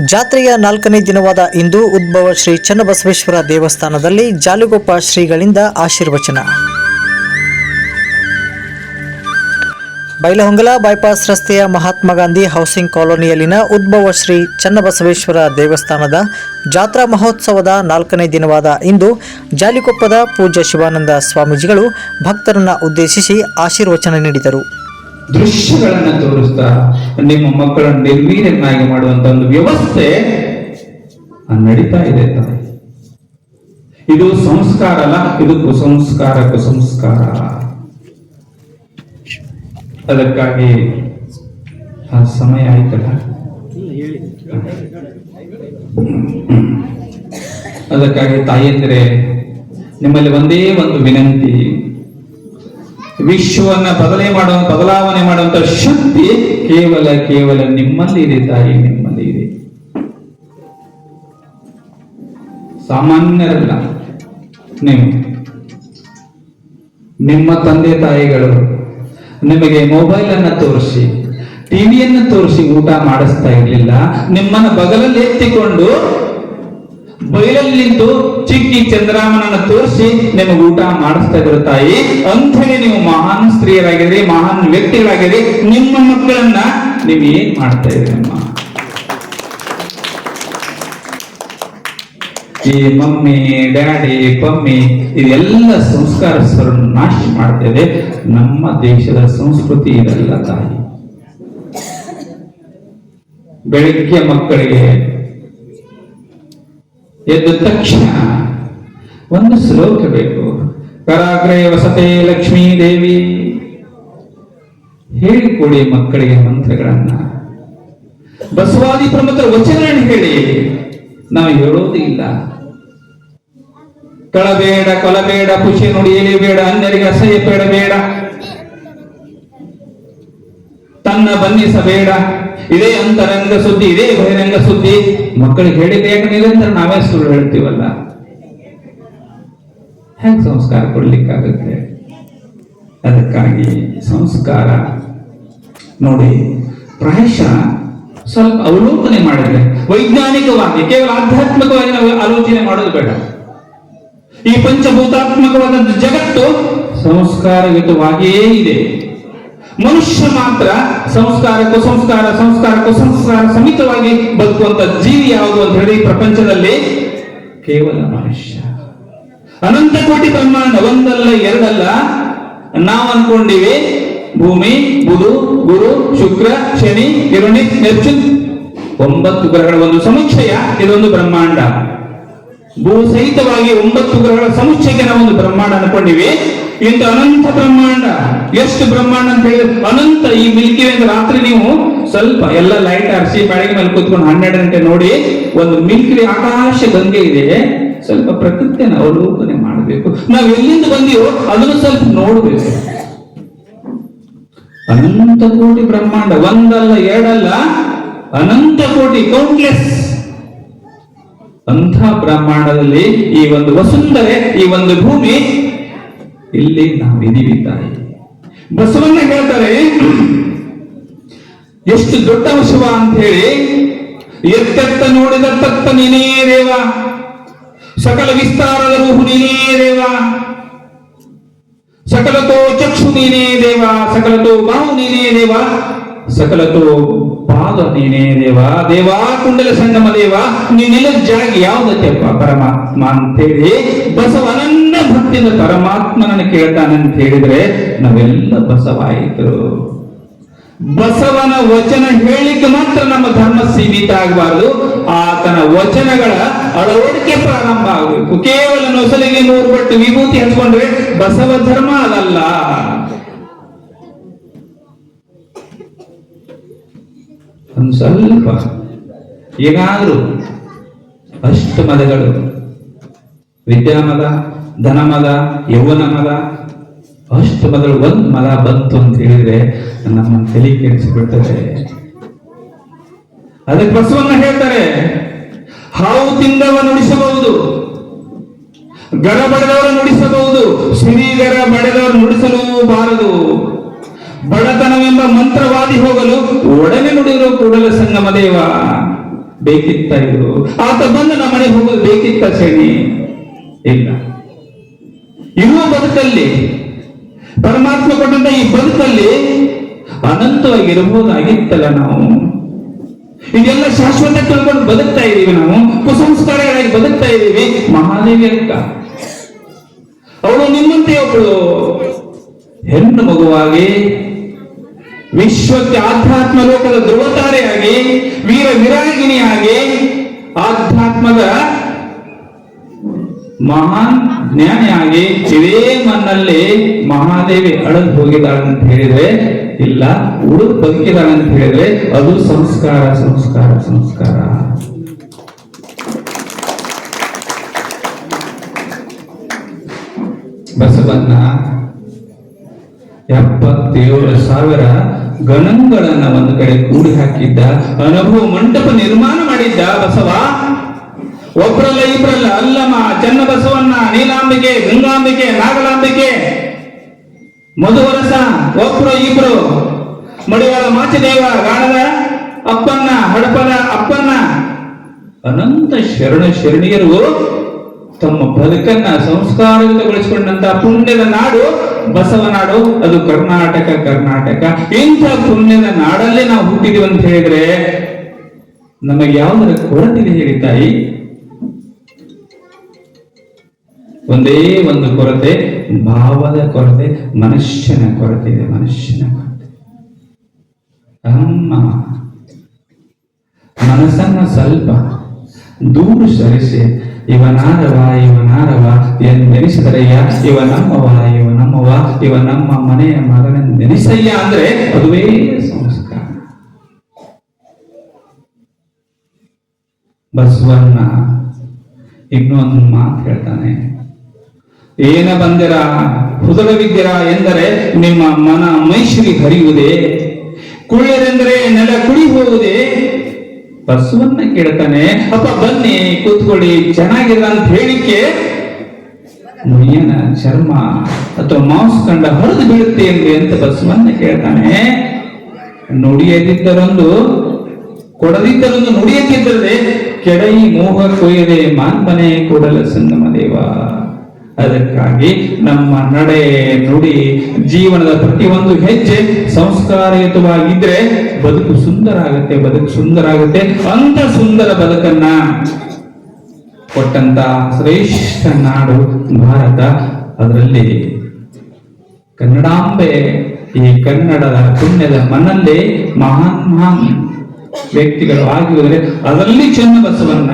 ಜಾತ್ರೆಯ ನಾಲ್ಕನೇ ದಿನವಾದ ಇಂದು ಉದ್ಭವ ಶ್ರೀ ಚನ್ನಬಸವೇಶ್ವರ ದೇವಸ್ಥಾನದಲ್ಲಿ ಜಾಲುಗೊಪ್ಪ ಶ್ರೀಗಳಿಂದ ಆಶೀರ್ವಚನ. ಬೈಲಹೊಂಗಲ ಬೈಪಾಸ್ ರಸ್ತೆಯ ಮಹಾತ್ಮ ಗಾಂಧಿ ಹೌಸಿಂಗ್ ಕಾಲೋನಿಯಲ್ಲಿನ ಉದ್ಭವ ಶ್ರೀ ಚನ್ನಬಸವೇಶ್ವರ ದೇವಸ್ಥಾನದ ಜಾತ್ರಾ ಮಹೋತ್ಸವದ ನಾಲ್ಕನೇ ದಿನವಾದ ಇಂದು ಜಾಲಿಕೊಪ್ಪದ ಪೂಜ್ಯ ಶಿವಾನಂದ ಸ್ವಾಮೀಜಿಗಳು ಭಕ್ತರನ್ನು ಉದ್ದೇಶಿಸಿ ಆಶೀರ್ವಚನ ನೀಡಿದರು. ದೃಶ್ಯಗಳನ್ನ ತೋರಿಸ್ತಾ ನಿಮ್ಮ ಮಕ್ಕಳನ್ನು ನಿರ್ವೀರ್ಯನ್ನಾಗಿ ಮಾಡುವಂತ ಒಂದು ವ್ಯವಸ್ಥೆ ನಡೀತಾ ಇದೆ ತಾಯಿ. ಇದು ಸಂಸ್ಕಾರ ಅಲ್ಲ, ಇದು ಕುಸಂಸ್ಕಾರ ಕುಸಂಸ್ಕಾರ. ಅದಕ್ಕಾಗಿ ಆ ಸಮಯ ಆಯ್ತಲ್ಲ? ಅದಕ್ಕಾಗಿ ತಾಯಂದ್ರೆ, ನಿಮ್ಮಲ್ಲಿ ಒಂದೇ ಒಂದು ವಿನಂತಿ. ವಿಶ್ವವನ್ನ ಬದಲೇ ಮಾಡುವ, ಬದಲಾವಣೆ ಮಾಡುವಂತ ಶಕ್ತಿ ಕೇವಲ ಕೇವಲ ನಿಮ್ಮಲ್ಲಿ ಇದೆ ತಾಯಿ, ನಿಮ್ಮಲ್ಲಿ ಇದೆ. ಸಾಮಾನ್ಯರಲ್ಲ, ನೀವು. ನಿಮ್ಮ ತಂದೆ ತಾಯಿಗಳು ನಿಮಗೆ ಮೊಬೈಲ್ ಅನ್ನ ತೋರಿಸಿ ಟಿವಿಯನ್ನು ತೋರಿಸಿ ಊಟ ಮಾಡಿಸ್ತಾ ಇರ್ಲಿಲ್ಲ, ನಿಮ್ಮನ್ನ ಬಗಲಲ್ಲಿ ಎತ್ತಿಕೊಂಡು ಬಯಲಲ್ಲಿ ನಿಂತು ಚಿಕ್ಕಿ ಚಂದ್ರಾಮನನ್ನ ತೋರಿಸಿ ನಿಮಗೆ ಊಟ ಮಾಡಿಸ್ತಾ ಇದ್ರು ತಾಯಿ. ಅಂಥೇಳಿ ನೀವು ಮಹಾನ್ ಸ್ತ್ರೀಯರಾಗಿರಿ, ಮಹಾನ್ ವ್ಯಕ್ತಿಗಳಾಗಿರಿ. ನಿಮ್ಮ ಮಕ್ಕಳನ್ನ ನೀವು ಏನ್ ಮಾಡ್ತಾ ಇದ್ರಿ ಅಮ್ಮ? ಈ ಮಮ್ಮಿ, ಡ್ಯಾಡಿ, ಪಮ್ಮಿ, ಇದೆಲ್ಲ ಸಂಸ್ಕಾರ ನಾಶ ಮಾಡ್ತೇವೆ ನಮ್ಮ ದೇಶದ ಸಂಸ್ಕೃತಿ ಇದೆಲ್ಲ ತಾಯಿ. ಬೆಳಿಗ್ಗೆ ಮಕ್ಕಳಿಗೆ ಎದ್ದ ತಕ್ಷಣ ಒಂದು ಶ್ಲೋಕ ಬೇಕು. ಕರಾಗ್ರೇ ವಸತೆ ಲಕ್ಷ್ಮೀ ದೇವಿ. ಹೇಳಿಕೊಡಿ ಮಕ್ಕಳಿಗೆ ಮಂತ್ರಗಳನ್ನ. ಬಸವಾದಿ ಪ್ರಮುಖರ ವಚನ ಹೇಳಿ. ನಾವು ಹೇಳೋದು ಇಲ್ಲ. ಕಳಬೇಡ, ಕೊಲಬೇಡ ಖುಷಿ ನುಡಿಯಲಿ ಬೇಡ, ಅನ್ಯರಿಗೆ ಅಸಹ್ಯ ಬೇಡ ತನ್ನ ಬನ್ನಿಸಬೇಡ. ಇದೇ ಅಂತರಂಗ ಸುದ್ದಿ, ಇದೇ ಬಹಿರಂಗ ಸುದ್ದಿ. ಮಕ್ಕಳಿಗೆ ಹೇಳಿದ್ರೆ ಯಾಕೆ ನಿರಂತರ ನಾವೇ ಸುಳ್ಳು ಹೇಳ್ತೀವಲ್ಲ? ಹೆಂಗ್ ಸಂಸ್ಕಾರ ಕೊಡ್ಲಿಕ್ಕಾಗುತ್ತೆ? ಅದಕ್ಕಾಗಿ ಸಂಸ್ಕಾರ. ನೋಡಿ, ಪ್ರಾಯಶಃ ಸ್ವಲ್ಪ ಅವಲೋಕನೆ ಮಾಡಿದ್ರೆ, ವೈಜ್ಞಾನಿಕವಾಗಿ, ಕೇವಲ ಆಧ್ಯಾತ್ಮಿಕವಾಗಿ ನಾವು ಆಲೋಚನೆ ಮಾಡೋದು ಬೇಡ. ಈ ಪಂಚಭೂತಾತ್ಮಕವಾದ ಜಗತ್ತು ಸಂಸ್ಕಾರಯುತವಾಗಿಯೇ ಇದೆ. ಮನುಷ್ಯ ಮಾತ್ರ ಸಂಸ್ಕಾರ, ಸಂಸ್ಕಾರಕ್ಕೂ ಸಂಸ್ಕಾರ ಸಮಿತವಾಗಿ ಬದುಕುವಂತ ಜೀವಿ ಯಾವುದು ಅಂತ ಹೇಳಿ ಪ್ರಪಂಚದಲ್ಲಿ ಕೇವಲ ಮನುಷ್ಯ. ಅನಂತ ಕೋಟಿ ಬ್ರಹ್ಮಾಂಡ, ಒಂದಲ್ಲ, ಎರಡಲ್ಲ. ನಾವು ಅನ್ಕೊಂಡಿವಿ ಭೂಮಿ, ಬುಧು, ಗುರು, ಶುಕ್ರ, ಶನಿ, ಕಿರುಣಿ, ನೆಪ್ಚುನ್. ಒಂಬತ್ತು ಗ್ರಹಗಳ ಒಂದು ಸಮುಚ್ಚಯ, ಇದೊಂದು ಬ್ರಹ್ಮಾಂಡ. ಭೂ ಸಹಿತವಾಗಿ ಒಂಬತ್ತು ಗ್ರಹಗಳ ಸಮುಚ್ಚಯಕ್ಕೆ ನಾವು ಒಂದು ಬ್ರಹ್ಮಾಂಡ ಅನ್ಕೊಂಡಿವಿ. ಇಂಥ ಅನಂತ ಬ್ರಹ್ಮಾಂಡ. ಎಷ್ಟು ಬ್ರಹ್ಮಾಂಡ ಅಂತ ಹೇಳಿ ಅನಂತ ಈ ಮಿಲ್ಕಿ ವೇ ರಾತ್ರಿ ನೀವು ಸ್ವಲ್ಪ ಎಲ್ಲ ಲೈಟ್ ಹರಿಸಿ ಬೆಳಗ್ಗೆ ಮೇಲೆ ಕೂತ್ಕೊಂಡು ಹನ್ನೆರಡು ಗಂಟೆ ನೋಡಿ ಒಂದು ಮಿಲ್ಕಿ ಆಕಾಶ ಗಂಗೆ ಇದೆ. ಸ್ವಲ್ಪ ಪ್ರಕೃತಿಯನ್ನು ಅವಲೋಕನೆ ಮಾಡಬೇಕು. ನಾವು ಎಲ್ಲಿಂದ ಬಂದಿಯೋ ಅದನ್ನು ಸ್ವಲ್ಪ ನೋಡಬೇಕು. ಅನಂತ ಕೋಟಿ ಬ್ರಹ್ಮಾಂಡ, ಒಂದಲ್ಲ ಎರಡಲ್ಲ, ಅನಂತ ಕೋಟಿ ಕೌಂಟ್ಲೆಸ್ ಅಂಥ ಬ್ರಹ್ಮಾಂಡದಲ್ಲಿ ಈ ಒಂದು ವಸುಂಧರೆ, ಈ ಒಂದು ಭೂಮಿ ಇಲ್ಲಿ ನಾವು ಇದೀವಿ ತಾಯಿ. ಬಸವಣ್ಣ ಹೇಳ್ತಾರೆ, ಎಷ್ಟು ದೊಡ್ಡ ಬಸವ ಅಂತ ಹೇಳಿ, ಎತ್ತೆತ್ತ ನೋಡಿದ ತತ್ತ ನೀನೇ ದೇವ. ಸಕಲ ವಿಸ್ತಾರದ ರೂಹು ನೀನೇ ದೇವ. ಸಕಲತೋ ಚಕ್ಷು ನೀನೇ ದೇವ. ಸಕಲತೋ ಬಾಹು ನೀನೇ ದೇವ. ಸಕಲತೋ ಪಾದ ನೀನೇ ದೇವ, ದೇವಾ, ಕುಂಡಲ ಸಂಗಮ ದೇವ ನೀನಿಲ್ಲ ಜಾಗ ಯಾವುದಕ್ಕೆಪ್ಪ ಪರಮಾತ್ಮ ಅಂತೇಳಿ ಬಸವನನ್ನ ಭಕ್ತಿಯಿಂದ ಪರಮಾತ್ಮನನ್ನು ಕೇಳ್ತಾನೆ ಅಂತ ಹೇಳಿದ್ರೆ ನಾವೆಲ್ಲ ಬಸವಾಯಿತು ಬಸವನ ವಚನ ಹೇಳಿಕ್ಕೆ ಮಾತ್ರ ನಮ್ಮ ಧರ್ಮ ಸೀಮಿತ ಆಗಬಾರದು. ಆತನ ವಚನಗಳ ಅಳವಡಿಕೆ ಪ್ರಾರಂಭ ಆಗಬೇಕು. ಕೇವಲ ನೊಸಲಿಗೆ ನೂರು ಪಟ್ಟು ವಿಭೂತಿ ಹಚ್ಕೊಂಡ್ರೆ ಬಸವ ಧರ್ಮ ಅದಲ್ಲ. ಒಂದು ಸ್ವಲ್ಪ ಏನಾದರೂ ಅಷ್ಟು ಮದಗಳು. ವಿದ್ಯಾಮದ, ಧನಮದ ಯೌವನ ಮದ ಅಷ್ಟು ಮದಗಳು, ಒಂದು ಮಲ ಬಂತು ಅಂತ ಹೇಳಿದ್ರೆ ನಮ್ಮ ತಲೆ ಕೆಡಿಸಿಬಿಡ್ತದೆ ಅದಕ್ಕೆ ಬಸವನ್ನ ಹೇಳ್ತಾರೆ, ಹಾವು ತಿಂದವ ನುಡಿಸಬಹುದು ಗಡ ಬಡದವರು ನುಡಿಸಬಹುದು ಸಿರಿಗರ ಬಡದವರು ನುಡಿಸಲು ಬಾರದು. ಬಡತನವೆಂಬ ಮಂತ್ರವಾದಿ ಹೋಗಲು ಒಡನೆ ನುಡಿದರು ಕೂಡಲ ಸಂಗಮ ದೇವ. ಬೇಕಿತ್ತ ಇದು. ಆತ ಬಂದು ನಮ್ಮ ಮನೆಗೆ ಹೋಗಲು ಬೇಕಿತ್ತ ಶನಿ ಇಲ್ಲ. ಇರುವ ಬದುಕಲ್ಲಿ, ಪರಮಾತ್ಮ ಕೊಟ್ಟಂತ ಈ ಬದುಕಲ್ಲಿ ಅನಂತವಾಗಿರಬಹುದಾಗಿತ್ತಲ್ಲ ನಾವು. ಇದೆಲ್ಲ ಶಾಶ್ವತ ತಿಳ್ಕೊಂಡು ಬದುಕ್ತಾ ಇದ್ದೀವಿ ನಾವು. ಕುಸಂಸ್ಕಾರಗಳಾಗಿ ಬದುಕ್ತಾ ಇದ್ದೀವಿ. ಮಹಾದೇವಿ ಅಂತ. ಅವಳು ನಿಮ್ಮಂತೆ ಒಬ್ಬಳು ಹೆಣ್ಣು ಮಗುವಾಗಿ ವಿಶ್ವಕ್ಕೆ ಆಧ್ಯಾತ್ಮ ಲೋಕದ ಧ್ರುವತಾರೆಯಾಗಿ, ವೀರ ವಿರಾಗಿಣಿಯಾಗಿ, ಆಧ್ಯಾತ್ಮದ ಮಹಾನ್ ಜ್ಞಾನಿಯಾಗಿ ಇದೇ ಮನ್ನಲ್ಲಿ ಮಹಾದೇವಿ ಅಳದ್ ಹೋಗಿದ್ದಾಳೆ ಅಂತ ಹೇಳಿದ್ರೆ, ಇಲ್ಲ, ಉಳಿದು ಬದುಕಿದ್ದಾಳೆ ಅಂತ ಹೇಳಿದ್ರೆ, ಅದು ಸಂಸ್ಕಾರ ಸಂಸ್ಕಾರ ಸಂಸ್ಕಾರ. ಬಸವಣ್ಣ, ಎಪ್ಪತ್ತೇಳು ಸಾವಿರ ಗಣಗಳನ್ನ ಒಂದು ಕಡೆ ಕೂಡಿ ಹಾಕಿದ್ದ ಅನುಭವ ಮಂಟಪ ನಿರ್ಮಾಣ ಮಾಡಿದ್ದ ಬಸವ. ಒಬ್ರಲ್ಲ ಇಬ್ರಲ್ಲ ಅಲ್ಲಮ್ಮ ಚನ್ನ ಬಸವಣ್ಣ ನೀಲಾಂಬಿಕೆ, ಗಂಗಾಂಬಿಕೆ, ನಾಗಲಾಂಬಿಕೆ. ಮಧುವರಸ, ಒಬ್ರು ಇಬ್ರು. ಮಡಿವಾಳ ಮಾಚದೇವ, ಗಾಣದ ಅಪ್ಪನ್ನ ಹಡಪದ ಅಪ್ಪನ್ನ ಅನಂತ ಶರಣ ಶರಣಿಯರು ತಮ್ಮ ಬದುಕನ್ನ ಸಂಸ್ಕಾರಯುತಗೊಳಿಸಿಕೊಂಡಂತ ಪುಣ್ಯದ ನಾಡು ಬಸವನಾಡು, ಅದು ಕರ್ನಾಟಕ ಕರ್ನಾಟಕ. ಇಂಥ ಪುಣ್ಯದ ನಾಡಲ್ಲೇ ನಾವು ಹುಟ್ಟಿದೀವಿ ಅಂತ ಹೇಳಿದ್ರೆ ನಮಗೆ ಯಾವುದರ ಕೊರತೆ ಹೇಳಿ ತಾಯಿ? ಒಂದೇ ಒಂದು ಕೊರತೆ, ಭಾವದ ಕೊರತೆ, ಮನುಷ್ಯನ ಕೊರತೆ ಇದೆ, ಮನುಷ್ಯನ ಕೊರತೆ. ಅಮ್ಮ ಮನಸ್ಸನ್ನ ಸ್ವಲ್ಪ ದೂರು ಸರಿಸಿ ಇವನಾರವ ಇವನಾರವ ಎಂದೆನಿಸಿದರೆ ಇವ ನಮ್ಮವ ಇವ ನಮ್ಮವ ಇವ ನಮ್ಮ ಮನೆಯ ಮಗನೆಂದೆನಿಸಯ್ಯ ಅಂದ್ರೆ ಅದುವೇ ಸಂಸ್ಕಾರ. ಬಸವಣ್ಣ ಇನ್ನೊಂದು ಮಾತು ಹೇಳ್ತಾನೆ. ಏನ ಬಂದಿರ ಹುದಲವಿದ್ದೀರ ಎಂದರೆ ನಿಮ್ಮ ಮನ ಮೈಶ್ರಿ ಹರಿಯುವುದೇ, ಕುಳ್ಳರೆಂದರೆ ನೆಲ ಕುಡಿ ಹೋಗುವುದೇ ಬಸವನ್ನ ಕೇಳ್ತಾನೆ, ಅಪ್ಪ ಬನ್ನಿ, ಕೂತ್ಕೊಳ್ಳಿ ಚೆನ್ನಾಗಿಲ್ಲ ಅಂತ ಹೇಳಿಕೆ ಮುಯ್ಯನ ಚರ್ಮ ಅಥವಾ ಮಾಂಸ ಕಂಡ ಹೊರದು ಬೀಳುತ್ತೆ ಎಂದು ಅಂತ ಬಸವನ್ನ ಕೇಳ್ತಾನೆ ನುಡಿಯದಿದ್ದರೊಂದು, ಕೊಡದಿದ್ದರೊಂದು ನುಡಿಯದಿದ್ದರೆ ಕೆಡೈ ಮೋಹ ಕೊಯ್ಯದೆ ಮಾನ್ಮನೆ ಕೊಡಲ ಸಂಗಮ ದೇವ. ಅದಕ್ಕಾಗಿ ನಮ್ಮ ನಡೆ ನುಡಿ ಜೀವನದ ಪ್ರತಿಯೊಂದು ಹೆಜ್ಜೆ ಸಂಸ್ಕಾರಯುತವಾಗಿದ್ರೆ ಬದುಕು ಸುಂದರ ಆಗುತ್ತೆ, ಬದುಕು ಸುಂದರ ಆಗುತ್ತೆ. ಅಂತ ಸುಂದರ ಬದುಕನ್ನ ಕೊಟ್ಟಂತ ಶ್ರೇಷ್ಠ ನಾಡು ಭಾರತ. ಅದರಲ್ಲಿ ಕನ್ನಡಾಂಬೆ, ಈ ಕನ್ನಡದ ಪುಣ್ಯದ ಮಣ್ಣಲ್ಲಿ ಮಹಾನ್ ಮಹಾನ್ ವ್ಯಕ್ತಿಗಳು ಆಗಿರುವುದರೆ ಅದರಲ್ಲಿ ಚನ್ನಬಸವನ್ನ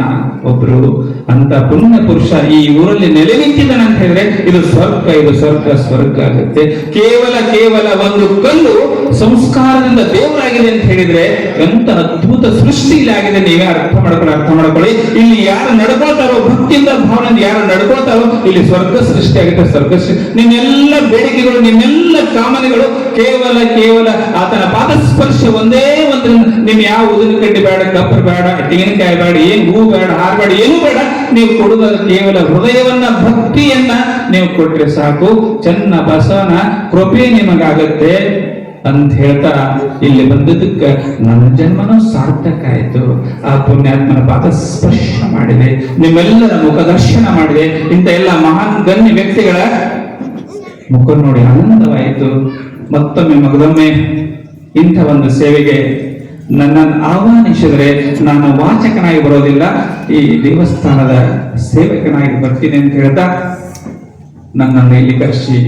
ಒಬ್ರು. ಅಂತ ಪುಣ್ಯ ಪುರುಷ ಈ ಊರಲ್ಲಿ ನೆಲೆ ನಿಂತಿದ್ದಾನೆ ಅಂತ ಹೇಳಿದ್ರೆ ಇದು ಸ್ವರ್ಗ ಇದು ಸ್ವರ್ಗ ಸ್ವರ್ಗ ಆಗುತ್ತೆ. ಕೇವಲ ಕೇವಲ ಒಂದು ಕಲ್ಲು ಸಂಸ್ಕಾರದಿಂದ ದೇವರಾಗಿದೆ ಅಂತ ಹೇಳಿದ್ರೆ ಎಂತ ಅದ್ಭುತ ಸೃಷ್ಟಿ ಇಲ್ಲಿ ಆಗಿದೆ ನೀವೇ ಅರ್ಥ ಮಾಡ್ಕೊಳ್ಳಿ ಅರ್ಥ ಮಾಡ್ಕೊಳ್ಳಿ. ಇಲ್ಲಿ ಯಾರು ನಡ್ಕೊಳ್ತಾರೋ, ಭಕ್ತಿಯಿಂದ ಭಾವನೆಯಿಂದ ಯಾರು ನಡ್ಕೊಳ್ತಾರೋ, ಇಲ್ಲಿ ಸ್ವರ್ಗ ಸೃಷ್ಟಿ ಆಗುತ್ತೆ, ಸ್ವರ್ಗ ನಿಮ್ಮೆಲ್ಲ ಬೇಡಿಕೆಗಳು, ನಿನ್ನೆಲ್ಲ ಕಾಮನೆಗಳು ಕೇವಲ ಕೇವಲ ಆತನ ಪಾದಸ್ಪರ್ಶ ಒಂದೇ ಒಂದು ನಿಮ್ ಯಾವ ಉದಿನ ಕಡ್ಡಿ ಬೇಡ ಕಪ್ಪರ್ ಬೇಡ ತೆಂಗಿನಕಾಯಿ ಬೇಡ, ಏನ್ ಹೂ ಬೇಡ, ಹಾರ್ ಬೇಡ, ಏನೂ ಬೇಡ. ನೀವು ಕೊಡುವ ಕೇವಲ ಹೃದಯವನ್ನ ಭಕ್ತಿಯನ್ನ ನೀವು ಕೊಟ್ಟರೆ ಸಾಕು. ಚೆನ್ನ ಬಸವನ ಕೃಪೆ ನಿಮಗಾಗತ್ತೆ ಅಂತ ಹೇಳ್ತಾ ಇಲ್ಲಿ ಬಂದದಕ್ಕೆ ನನ್ನ ಜನ್ಮನೂ ಸಾರ್ಥಕ ಆಯ್ತು. ಆ ಪುಣ್ಯಾತ್ಮನ ಪಾದ ಸ್ಪರ್ಶ ಮಾಡಿದೆ. ನಿಮ್ಮೆಲ್ಲರ ಮುಖ ದರ್ಶನ ಮಾಡಿದೆ. ಇಂಥ ಎಲ್ಲ ಮಹಾನ್ ಗಣ್ಯ ವ್ಯಕ್ತಿಗಳ ಮುಖ ನೋಡಿ ಆನಂದವಾಯಿತು. ಮತ್ತೊಮ್ಮೆ ಮಗದೊಮ್ಮೆ ಇಂಥ ಒಂದು ಸೇವೆಗೆ ನನ್ನನ್ನು ಆಹ್ವಾನಿಸಿದರೆ ನಾನು ವಾಚಕನಾಗಿ ಬರೋದಿಲ್ಲ, ಈ ದೇವಸ್ಥಾನದ ಸೇವಕನಾಗಿ ಬರ್ತೀನಿ ಅಂತ ಹೇಳ್ತಾ ನನ್ನನ್ನು ಇಲ್ಲಿ ಕರೆಸಿ.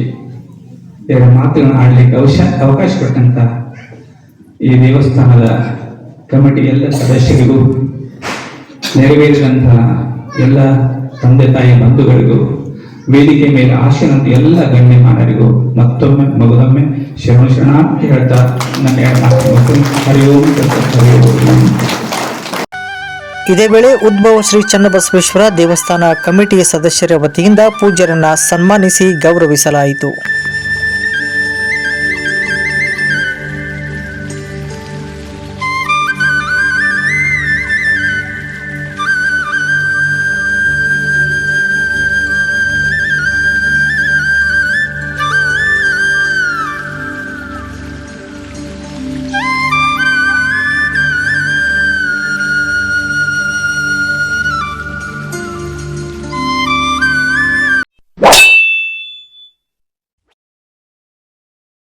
ಎರಡು ಮಾತುಗಳನ್ನ ಆಡ್ಲಿಕ್ಕೆ ಅವಶ್ಯ ಅವಕಾಶ ಕೊಟ್ಟಂತ ಈ ದೇವಸ್ಥಾನದ ಕಮಿಟಿ ಎಲ್ಲ ಸದಸ್ಯರಿಗೂ ನೆರವೇರಿದಂತಹ ಎಲ್ಲ ತಂದೆ ತಾಯಿ ಬಂಧುಗಳಿಗೂ ವೇದಿಕೆ ಮೇಲೆ ಆಶೀನಂತ ಎಲ್ಲ ಗಣ್ಯಮಾನರಿಗೂ ಮತ್ತೊಮ್ಮೆ ಮಗದೊಮ್ಮೆ ಶರಣ ಶರಣ ಅಂತ ಹೇಳ್ತಾ ನನ್ನ ಹರಿಯೋಂ ಮಾತು ಮುಗಿಸ್ತೇನೆ. ಹರಿ ಓಂ ತತ್ಸತ್, ಇದೇ ವೇಳೆ ಉದ್ಭವ ಶ್ರೀ ಚನ್ನಬಸವೇಶ್ವರ ದೇವಸ್ಥಾನ ಕಮಿಟಿಯ ಸದಸ್ಯರ ವತಿಯಿಂದ ಪೂಜ್ಯರನ್ನ ಸನ್ಮಾನಿಸಿ ಗೌರವಿಸಲಾಯಿತು